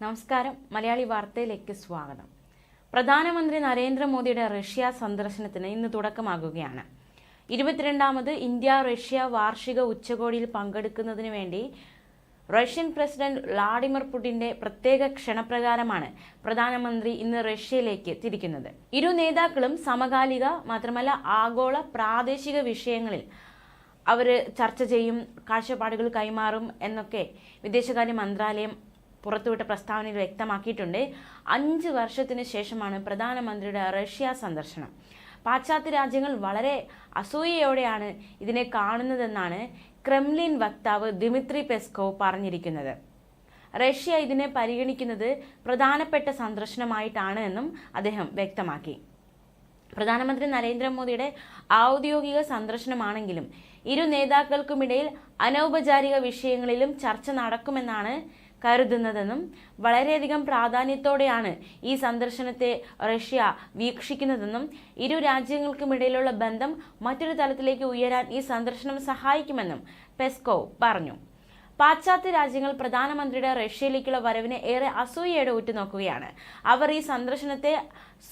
നമസ്കാരം. മലയാളി വാർത്തയിലേക്ക് സ്വാഗതം. പ്രധാനമന്ത്രി നരേന്ദ്രമോദിയുടെ റഷ്യ സന്ദർശനത്തിന് ഇന്ന് തുടക്കമാകുകയാണ്. ഇരുപത്തിരണ്ടാമത് ഇന്ത്യ റഷ്യ വാർഷിക ഉച്ചകോടിയിൽ പങ്കെടുക്കുന്നതിന് വേണ്ടി റഷ്യൻ പ്രസിഡന്റ് വ്ളാഡിമിർ പുടിന്റെ പ്രത്യേക ക്ഷണപ്രകാരമാണ് പ്രധാനമന്ത്രി ഇന്ന് റഷ്യയിലേക്ക് തിരിക്കുന്നത്. ഇരു നേതാക്കളും സമകാലിക മാത്രമല്ല ആഗോള പ്രാദേശിക വിഷയങ്ങളിൽ അവർ ചർച്ച ചെയ്യും കാഴ്ചപ്പാടുകൾ കൈമാറും എന്നൊക്കെ വിദേശകാര്യ മന്ത്രാലയം പുറത്തുവിട്ട പ്രസ്താവനയിൽ വ്യക്തമാക്കിയിട്ടുണ്ട്. അഞ്ച് വർഷത്തിന് ശേഷമാണ് പ്രധാനമന്ത്രിയുടെ റഷ്യ സന്ദർശനം. പാശ്ചാത്യ രാജ്യങ്ങൾ വളരെ അസൂയയോടെയാണ് ഇതിനെ കാണുന്നതെന്നാണ് ക്രെംലിൻ വക്താവ് ദിമിത്രി പെസ്കോവ് പറഞ്ഞിരിക്കുന്നത്. റഷ്യ ഇതിനെ പരിഗണിക്കുന്നത് പ്രധാനപ്പെട്ട സന്ദർശനമായിട്ടാണ് എന്നും അദ്ദേഹം വ്യക്തമാക്കി. പ്രധാനമന്ത്രി നരേന്ദ്രമോദിയുടെ ഔദ്യോഗിക സന്ദർശനമാണെങ്കിലും ഇരു നേതാക്കൾക്കുമിടയിൽ അനൗപചാരിക വിഷയങ്ങളിലും ചർച്ച നടക്കുമെന്നാണ് കരുതുന്നതെന്നും വളരെയധികം പ്രാധാന്യത്തോടെയാണ് ഈ സന്ദർശനത്തെ റഷ്യ വീക്ഷിക്കുന്നതെന്നും ഇരു രാജ്യങ്ങൾക്കുമിടയിലുള്ള ബന്ധം മറ്റൊരു തലത്തിലേക്ക് ഉയരാൻ ഈ സന്ദർശനം സഹായിക്കുമെന്നും പെസ്കോവ് പറഞ്ഞു. പാശ്ചാത്യ രാജ്യങ്ങൾ പ്രധാനമന്ത്രിയുടെ റഷ്യയിലേക്കുള്ള വരവിനെ ഏറെ അസൂയയോടെ ഉറ്റുനോക്കുകയാണ്. അവർ ഈ സന്ദർശനത്തെ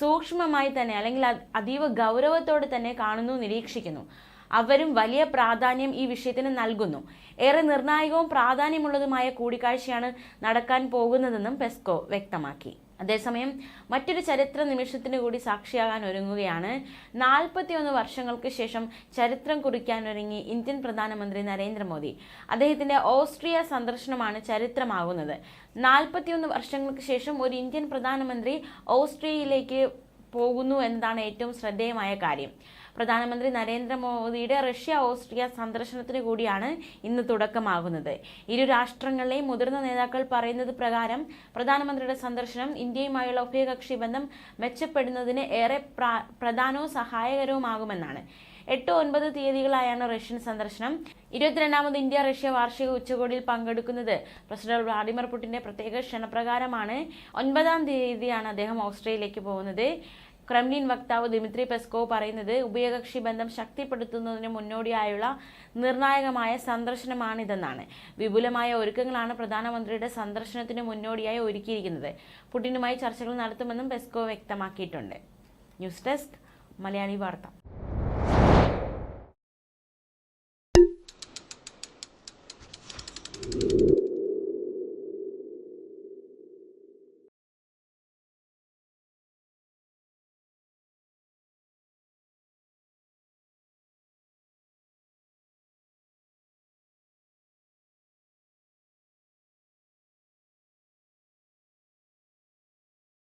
സൂക്ഷ്മമായി തന്നെ അല്ലെങ്കിൽ അത് അതീവ ഗൗരവത്തോടെ തന്നെ കാണുന്നു നിരീക്ഷിക്കുന്നു. അവരും വലിയ പ്രാധാന്യം ഈ വിഷയത്തിന് നൽകുന്നു. ഏറെ നിർണായകവും പ്രാധാന്യമുള്ളതുമായ കൂടിക്കാഴ്ചയാണ് നടക്കാൻ പോകുന്നതെന്നും പെസ്കോ വ്യക്തമാക്കി. അതേസമയം മറ്റൊരു ചരിത്ര നിമിഷത്തിന് കൂടി സാക്ഷിയാകാൻ ഒരുങ്ങുകയാണ്. നാൽപ്പത്തിയൊന്ന് വർഷങ്ങൾക്ക് ശേഷം ചരിത്രം കുറിക്കാനൊരുങ്ങി ഇന്ത്യൻ പ്രധാനമന്ത്രി നരേന്ദ്രമോദി. അദ്ദേഹത്തിന്റെ ഓസ്ട്രിയ സന്ദർശനമാണ് ചരിത്രമാകുന്നത്. നാൽപ്പത്തിയൊന്ന് വർഷങ്ങൾക്ക് ശേഷം ഒരു ഇന്ത്യൻ പ്രധാനമന്ത്രി ഓസ്ട്രിയയിലേക്ക് പോകുന്നു എന്നതാണ് ഏറ്റവും ശ്രദ്ധേയമായ കാര്യം. പ്രധാനമന്ത്രി നരേന്ദ്രമോദിയുടെ റഷ്യ ഓസ്ട്രിയ സന്ദർശനത്തിന് കൂടിയാണ് ഇന്ന് തുടക്കമാകുന്നത്. ഇരു രാഷ്ട്രങ്ങളിലെയും മുതിർന്ന നേതാക്കൾ പറയുന്നത് പ്രകാരം പ്രധാനമന്ത്രിയുടെ സന്ദർശനം ഇന്ത്യയുമായുള്ള ഉഭയകക്ഷി ബന്ധം മെച്ചപ്പെടുന്നതിന് ഏറെ പ്രാ- പ്രധാനവും സഹായകരവുമാകുമെന്നാണ്. എട്ട് ഒൻപത് തീയതികളായാണ് റഷ്യൻ സന്ദർശനം. ഇരുപത്തിരണ്ടാമത് ഇന്ത്യ റഷ്യ വാർഷിക ഉച്ചകോടിയിൽ പങ്കെടുക്കുന്നത് പ്രസിഡന്റ് വ്ളാഡിമിർ പുടിന്റെ പ്രത്യേക ക്ഷണപ്രകാരമാണ്. ഒൻപതാം തീയതിയാണ് അദ്ദേഹം ഓസ്ട്രേലിയയിലേക്ക് പോകുന്നത്. ക്രെംലിൻ വക്താവ് ദിമിത്രി പെസ്കോവ് പറയുന്നത് ഉഭയകക്ഷി ബന്ധം ശക്തിപ്പെടുത്തുന്നതിന് മുന്നോടിയായുള്ള നിർണായകമായ സന്ദർശനമാണിതെന്നാണ്. വിപുലമായ ഒരുക്കങ്ങളാണ് പ്രധാനമന്ത്രിയുടെ സന്ദർശനത്തിന് മുന്നോടിയായി ഒരുക്കിയിരിക്കുന്നത്. പുടിനുമായി ചർച്ചകൾ നടത്തുമെന്നും പെസ്കോ വ്യക്തമാക്കിയിട്ടുണ്ട്. ന്യൂസ് ഡെസ്ക് മലയാളി വാർത്ത. you